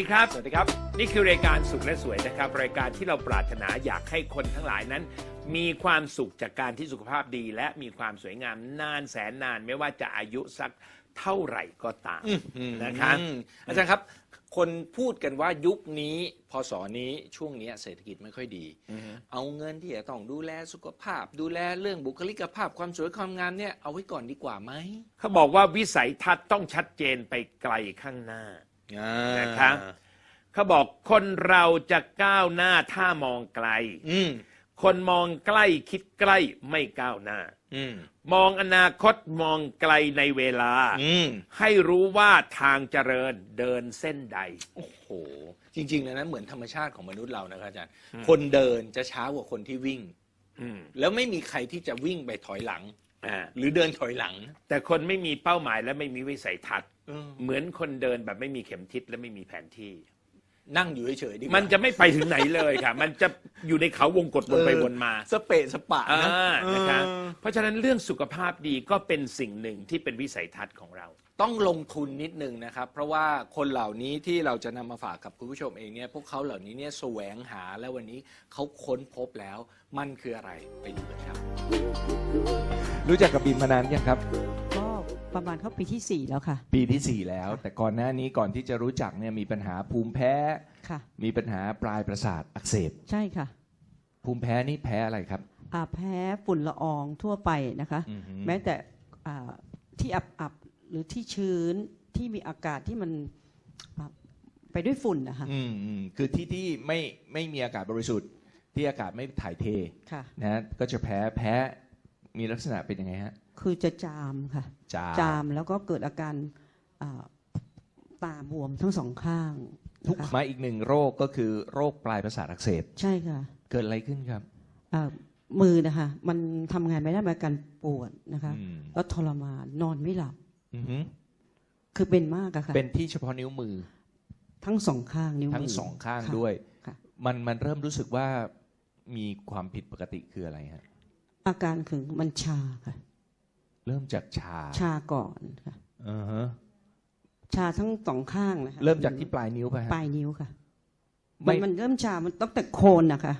ดีครับ สวัสดีครับ นี่คือรายการสุขและสวยนะครับ รายการที่เราปรารถนาอยากให้คนทั้งหลายนั้น มีความสุขจากการที่สุขภาพดี และมีความสวยงามนานแสนนาน ไม่ว่าจะอายุสักเท่าไหร่ก็ตามนะคะอืมอาจารย์ครับ คนพูดกันว่ายุคนี้พศนี้ช่วงเนี้ยเศรษฐกิจไม่ค่อยดี เอาเงินที่จะต้องดูแลสุขภาพ ดูแลเรื่องบุคลิกภาพความสวยความงามเนี่ยเอาไว้ก่อนดีกว่าไหมเขาบอกว่าวิสัยทัศน์ต้องชัดเจนไปไกลข้างหน้า นะครับเขาบอกคนเราจะก้าวหน้าถ้ามองไกล อืมคนมองใกล้คิดใกล้ไม่ก้าวหน้าอืมมองอนาคตมองไกลในเวลาอืมให้รู้ว่าทางเจริญเดินเส้นใด โอ้โห จริงๆแล้วนะเหมือนธรรมชาติของมนุษย์เรานะครับอาจารย์ คนเดินจะช้ากว่าคนที่วิ่งอืมแล้วไม่มีใครที่จะวิ่งไปถอยหลังอ่า หรือเดินถอยหลัง แต่คนไม่มีเป้าหมายและไม่มีวิสัยทัศน์เออเหมือนคนเดินแบบไม่มีเข็มทิศและไม่มีแผนที่ นั่งอยู่เฉยๆดีกว่ามันจะไม่ไปถึงไหนเลยค่ะ มันจะอยู่ในเขาวงกฏวนไปวนมาสเปะสปะอ่านะนะคะเออเพราะฉะนั้นเรื่องสุขภาพดีก็เป็นสิ่งหนึ่งที่เป็นวิสัยทัศน์ของเรา ต้องลงทุนนิดนึงนะครับ เพราะว่าคนเหล่านี้ที่เราจะนำมาฝากกับคุณผู้ชมเองเนี่ยพวกเขาเหล่านี้เนี่ยแสวงหาแล้ววันนี้เขาค้นพบแล้ว มันคืออะไรไปดูกันครับ รู้จักกับบีมมานานยังครับ ก็ประมาณเข้าปีที่ 4 แล้วค่ะ ปีที่ 4 แล้ว แต่ก่อนหน้านี้ก่อนที่จะรู้จักเนี่ยมีปัญหาภูมิแพ้ ค่ะ มีปัญหาปลายประสาทอักเสบ ใช่ค่ะ ภูมิแพ้นี่แพ้อะไรครับอาแพ้ฝุ่นละอองทั่วไปนะคะ อือหือ แม้แต่อ่าที่อับอับๆหรือที่ชื้นที่มีอากาศที่มันอะไปด้วยฝุ่นนะคะ อืมอืมคือที่ที่ไม่ไม่มีอากาศบริสุทธิ์ ที่อากาศไม่ถ่ายเทค่ะ นะฮะก็จะแพ้แพ้มีลักษณะเป็นยังไงฮะ คือจะจามค่ะ จาม จามแล้วก็เกิดอาการอ่าตาบวมทั้งสองข้างทุกนะคะมาอีกหนึ่งโรคก็คือโรคปลายประสาทอักเสบ ใช่ค่ะเกิดอะไรขึ้นครับอ่ามือนะคะ มันทำงานไม่ได้มีอาการปวดนะคะ อืมแล้วทรมานนอนไม่หลับอือหือคือเป็นมากอะค่ะ เป็นที่เฉพาะนิ้วมือทั้งสองข้างนิ้วมือทั้งสองข้างค่ะด้วย ค่ะ มันมันเริ่มรู้สึกว่า มีความผิดปกติคืออะไรฮะ อาการคือมันชาค่ะ เริ่มจากชา ชาก่อนค่ะอ่าฮะ ชาทั้งสองข้างนะคะเริ่มจากที่ปลายนิ้วไปฮะ ปลายนิ้วค่ะ ไม่ มันมันเริ่มชา มันตั้งแต่โคนนะคะ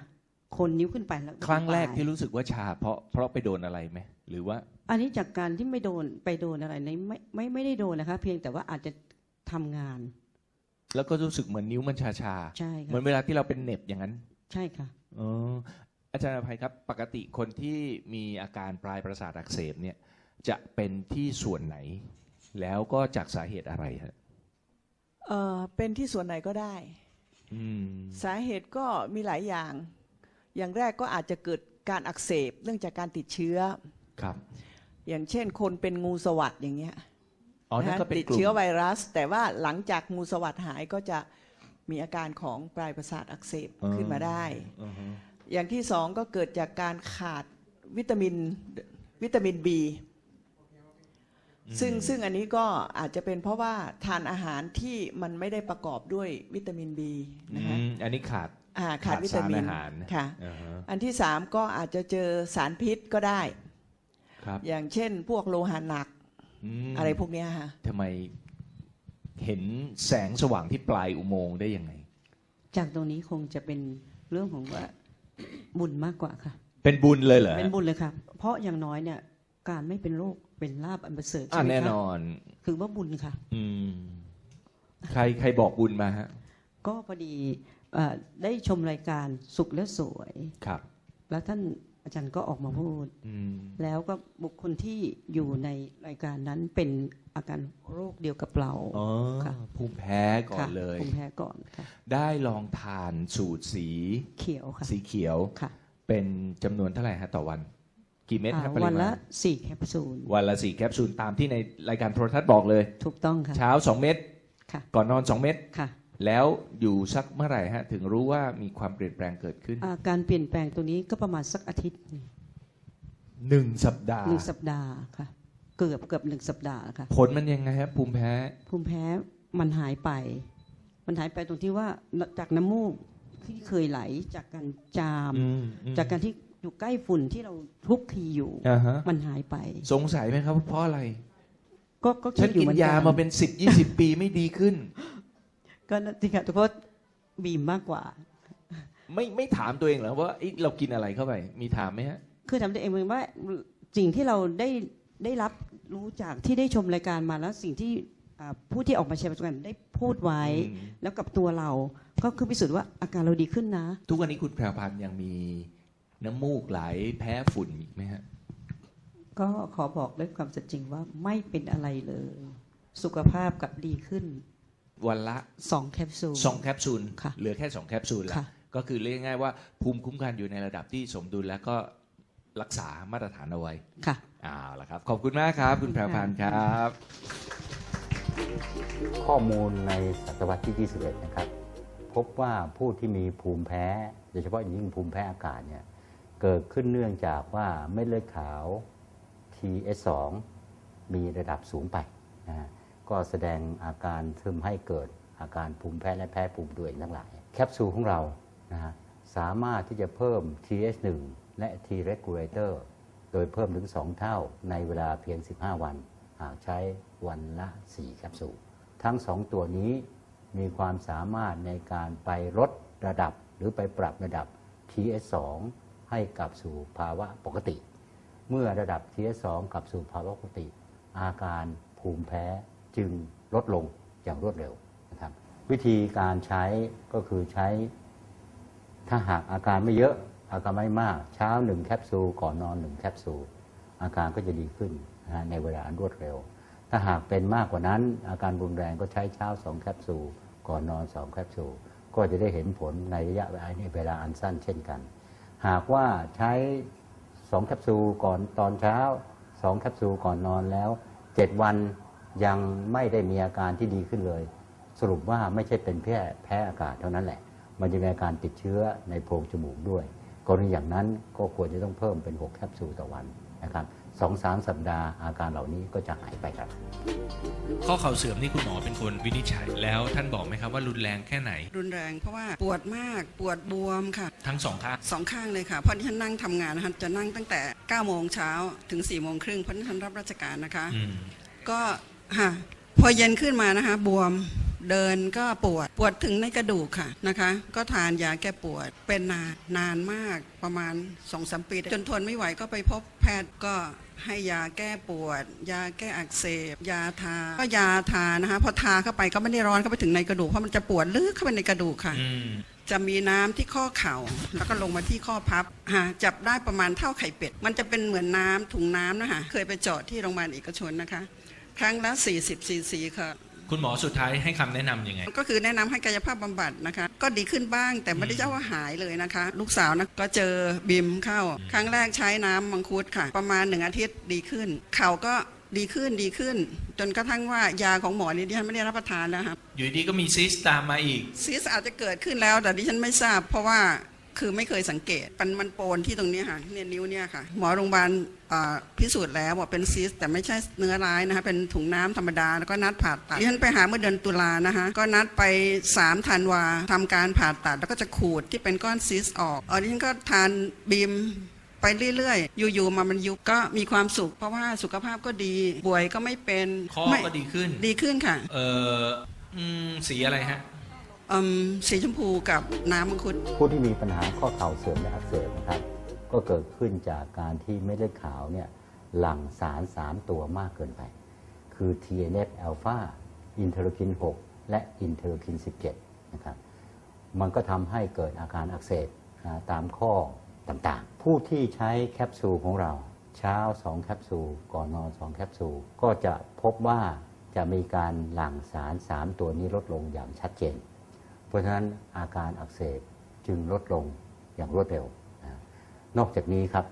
โคนนิ้วขึ้นไปแล้วครั้งแรกปลายที่รู้สึกว่าชา เพราะเพราะไปโดนอะไรไหมหรือว่า อันนี้จากการที่ไม่โดนไปโดนอะไรในไม่ไม่ไม่ได้โดนนะคะ เพียงแต่ว่าอาจจะทำงาน แล้วก็รู้สึกเหมือนนิ้วมันชาชาใช่เหค่ะมือนเวลาที่เราเป็นเหน็บอย่างนั้น ใช่ค่ะอ๋ออาจารย์อภัยครับ ปกติคนที่มีอาการปลายประสาทอักเสบเนี่ยจะเป็นที่ส่วนไหน แล้วก็จากสาเหตุอะไรฮะเอ่อเป็นที่ส่วนไหนก็ได้ อืมสาเหตุก็มีหลายอย่าง อย่างแรกก็อาจจะเกิดการอักเสบเนื่องจากการติดเชื้อ ครับอย่างเช่น คนเป็นงูสวัสด์อย่างเงี้ยอ๋อนั่นนะก็เป็นติดกลุ่มเชื้อไวรัส แต่ว่าหลังจากงูสวัสด์หายก็จะ มีอาการของปลายประสาทอักเสบขึ้นมาได้อือฮึอย่างที่สองก็เกิดจากการขาดวิตามินวิตามินบีซึ่งซึ่งอันนี้ก็อาจจะเป็นเพราะว่าทานอาหารที่มันไม่ได้ประกอบด้วยวิตามินบีนะคะอืมอันนี้ขาดอ่าขาดวิตามินขาดสารอาหารค่ะอ่าฮะอันที่สามก็อาจจะเจอสารพิษก็ได้ ครับ อย่างเช่นพวกโลหะหนักมอะไรพวกเนี้ยค่ะทำไม เห็นแสงสว่างที่ปลายอุโมงค์ได้ยังไง จากตรงนี้คงจะเป็นเรื่องของว่าบุญมากกว่าค่ะ เป็นบุญเลยเหรอเป็นบุญเลยค่ะ เพราะอย่างน้อยเนี่ย การไม่เป็นโรคเป็นลาบอันประเสริฐอ่าใช่ไหมแน่คะนอน คือว่าบุญค่ะ อืม ใครใครบอกบุญมาฮะ ก็พอดีเอ่อได้ชมรายการสุขและสวย ครับ แล้วท่าน อาจารย์ก็ออกมาพูด อืม แล้วก็บุคคลที่อยู่ในรายการนั้นเป็นอาการโรคเดียวกับเรา อ๋อค่ะ ภูมิแพ้ก่อนค่ะเลย ภูมิแพ้ก่อนค่ะ ได้ลองทานสูตรสี เขียวค่ะสีเขียวค่ะเป็นจำนวนเท่าไหร่ฮะต่อวัน กี่เม็ดอ่าครับปริวันมาละณสี่แคปซูลวันละสี่แคปซูลตามที่ในรายการโทรทัศน์บอกเลย ถูกต้องค่ะเช้าสองเม็ดค่ะก่อนนอนสองเม็ดค่ะ แล้วอยู่สักเมื่อไหร่ฮะถึงรู้ว่ามีความเปลี่ยนแปลงเกิดขึ้นอ่าการเปลี่ยนแปลงตัวนี้ก็ประมาณสักอาทิตย์หนึ่งหนึ่งสัปดาห์ หนึ่งสัปดาห์ค่ะ เกือบเกือบหนึ่งสัปดาห์ค่ะ ผลมันยังไงฮะภูมิแพ้ ภูมิแพ้มันหายไป มันหายไปตรงที่ว่าจากน้ำมูกที่เคยไหลจากการจาม อืมอืม จากการที่อยู่ใกล้ฝุ่นที่เราคลุกคลีอยู่ อ่าฮะ มันหายไป สงสัยไหมครับว่าเพราะอะไร ก็ก็ฉัคินดอยู่กิเหนมือนยากันมาเป็นสิบยี่สิบปีไม่ดีขึ้น ก็จริงๆทุกคนบีมมากกว่า ไม่ไม่ถามตัวเองเหรอว่าเอ๊ะเรากินอะไรเข้าไป มีถามไหมฮะ คือทำตัวเองเหมือนว่าสิ่งที่เราได้ได้รับรู้จากที่ได้ชมรายการมาแล้วสิ่งที่อ่าผู้ที่ออกมาแชร์ประสบการณ์ได้พูดไว้ อืม แล้วกับตัวเรา ก็คือพิสูจน์ว่าอาการเราดีขึ้นนะ ทุกวันนี้คุณแพรวพันธ์ยังมีน้ำมูกไหลแพ้ฝุ่นอีกไหมฮะ ก็ขอบอกด้วยความสัจจริงว่าไม่เป็นอะไรเลย สุขภาพกลับดีขึ้น วันละสองแคปซูล สองแคปซูลค่ะเหลือแค่สองแคปซูลละค่ะ ก็คือเรียกง่ายๆว่าภูมิคุ้มกันอยู่ในระดับที่สมดุลแล้วก็รักษามาตรฐานเอาไว้ค่ะ เอาละครับ ขอบคุณมากครับ คุณแพรวพันธ์ครับ ข้อมูลในศตวรรษที่ 21 นะครับ พบว่าผู้ที่มีภูมิแพ้ โดยเฉพาะอย่างยิ่งภูมิแพ้อากาศเนี่ยเกิดขึ้นเนื่องจากว่าเม็ดเลือดขาว TS2 มีระดับสูงไปนะฮะ ก็แสดงอาการทึมให้เกิดอาการภูมิแพ้และแพ้ภูมิด้วยทั้งหลาย แคปซูลของเรานะฮะสามารถที่จะเพิ่ม TS1 และ T regulator โดยเพิ่มถึง 2 เท่าในเวลาเพียง 15 วัน หากใช้วันละ 4 แคปซูล ทั้ง 2 ตัวนี้มีความสามารถในการไปลดระดับหรือไปปรับระดับ TS2 ให้กลับสู่ภาวะปกติ เมื่อระดับ TS2 กลับสู่ภาวะปกติ อาการภูมิแพ้ จึงลดลงอย่างรวดเร็วนะครับ วิธีการใช้ก็คือใช้ ถ้าหากอาการไม่เยอะอาการไม่มาก เช้าหนึ่งแคปซูลก่อนนอนหนึ่งแคปซูลอาการก็จะดีขึ้นนะในเวลาอันรวดเร็ว ถ้าหากเป็นมากกว่านั้น อาการรุนแรงก็ใช้เช้าสองแคปซูลก่อนนอนสองแคปซูลก็จะได้เห็นผลในระยะเวลาในเวลาอันสั้นเช่นกัน หากว่าใช้สองแคปซูลก่อนตอนเช้าสองแคปซูลก่อนนอนแล้วเจ็ดวัน ยังไม่ได้มีอาการที่ดีขึ้นเลย สรุปว่าไม่ใช่เป็นแค่แพ้อากาศเท่านั้นแหละ มันจะมีอาการติดเชื้อในโพรงจมูกด้วยกรณีอย่างนั้นก็ควรจะต้องเพิ่มเป็น 6 แคปซูลต่อวันนะครับสองสามสัปดาห์อาการเหล่านี้ก็จะหายไปครับ ข้อเข่าเสื่อมนี่คุณหมอเป็นคนวินิจฉัย แล้วท่านบอกไหมครับว่ารุนแรงแค่ไหน รุนแรงเพราะว่าปวดมากปวดบวมค่ะ ทั้งสองข้างสองข้างเลยค่ะ เพราะที่ฉันนั่งทำงานนะคะจะนั่งตั้งแต่9โมงเช้าถึง4โมงครึ่งเพราะที่ฉันรับราชการนะคะอืมก็ ค่ะ พอเย็นขึ้นมานะคะ บวมเดินก็ปวดปวดถึงในกระดูกค่ะนะคะ ก็ทานยาแก้ปวดเป็นนานนานมากประมาณ2อสปี จนทนไม่ไหวก็ไปพบแพทย์ก็ให้ยาแก้ปวด ยาแก้อักเสบ ยาทา ก็ยาทานะคะพอทาเข้าไปก็ไม่ได้ร้อนเข้าไปถึงในกระดูกเพราะมันจะปวดลึกเข้าไปในกระดูกค่ะอืมจะมีน้ำที่ข้อเข่าแล้วก็ลงมาที่ข้อพับฮะจับได้ประมาณเท่าไข่เป็ด มันจะเป็นเหมือนน้ำถุงน้ำนะคะเคยไปเจาะที่โรงพยาบาลเอกชนนะคะ ครั้งละ 40ซีซีค่ะ คุณหมอสุดท้ายให้คำแนะนำยังไง ก็คือแนะนำให้กายภาพบำบัดนะคะ ก็ดีขึ้นบ้างแต่ไม่ได้เจ้าว่าหายเลยนะคะ ลูกสาวนะก็เจอบิมเข้า ครั้งแรกใช้น้ำมังคุดค่ะ ประมาณหนึ่งอาทิตย์ดีขึ้น เข่าก็ดีขึ้นดีขึ้น จนกระทั่งว่ายาของหมอนี่ดิฉันไม่ได้รับประทานแล้วครับ อยู่ดีก็มีซิสตามมาอีก ซีสอาจจะเกิดขึ้นแล้วแต่ดิฉันไม่ทราบ เพราะว่า คือไม่เคยสังเกตมันมันโปนที่ตรงเนี้ยค่ะเนี่ยนิ้วเนี่ยค่ะ หมอโรงพยาบาลอ่าพิสูจน์แล้วว่าเป็นซีสแต่ไม่ใช่เนื้อร้ายนะคะเป็นถุงน้ำธรรมดา แล้วก็นัดผ่าตัดดิฉันไปหาเมื่อเดือนตุลานะคะก็นัดไป3ธันวาทำการผ่าตัด แล้วก็จะขูดที่เป็นก้อนซีสออกเออดิฉันก็ทานบีมไปเรื่อยๆ อยู่ๆ มามันยุบก็มีความสุข เพราะว่าสุขภาพก็ดีป่วยก็ไม่เป็นข้อไม่ก็ดีขึ้น ดีขึ้นค่ะ เอออืมสีอะไรฮะ อืมสีชมพูกับน้ำมังคุด ผู้ที่มีปัญหาข้อเข่าเสื่อมและอักเสบนะครับ ก็เกิดขึ้นจากการที่เม็ดเลือดขาวเนี่ยหลั่งสาร 3 ตัวมากเกินไป คือ TNF อ l p h a อินเทอร์คิน 6 และอินเทอร์คิน 17 นะครับ มันก็ทำให้เกิดอาการอักเสบตามข้อต่างๆ ผู้ที่ใช้แคปซูลของเรา เช้า 2 แคปซูล ก่อนนอน 2 แคปซูล ก็จะพบว่าจะมีการหลั่งสาร 3 ตัวนี้ลดลงอย่างชัดเจน ราะฉะนั้นอาการอักเสบจึงลดลงอย่างรวดเร็วนะนอกจากนี้ครับ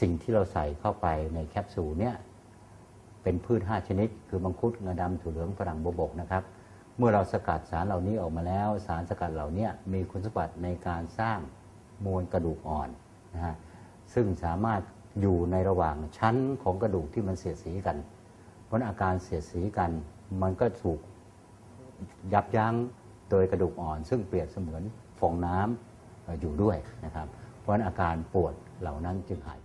สิ่งที่เราใส่เข้าไปในแคปซูลเนี่ยเป็นพืช 5 ชนิด คือมังคุดงาดำถั่วเหลืองฝรั่งบวบกนะครับ เมื่อเราสกัดสารเหล่านี้ออกมาแล้ว สารสกัดเหล่านี้มีคุณสมบัติในการสร้างมวลกระดูกอ่อนนะฮะซึ่งสามารถอยู่ในระหว่างชั้นของกระดูกที่มันเสียดสีกัน เพราะอาการเสียดสีกัน มันก็ถูกยับยั้ง โดยกระดูกอ่อนซึ่งเปรียบเสมือนฟองน้ำเอ่ออยู่ด้วยนะครับ เพราะฉะนั้นอาการปวดเหล่านั้นจึงหาย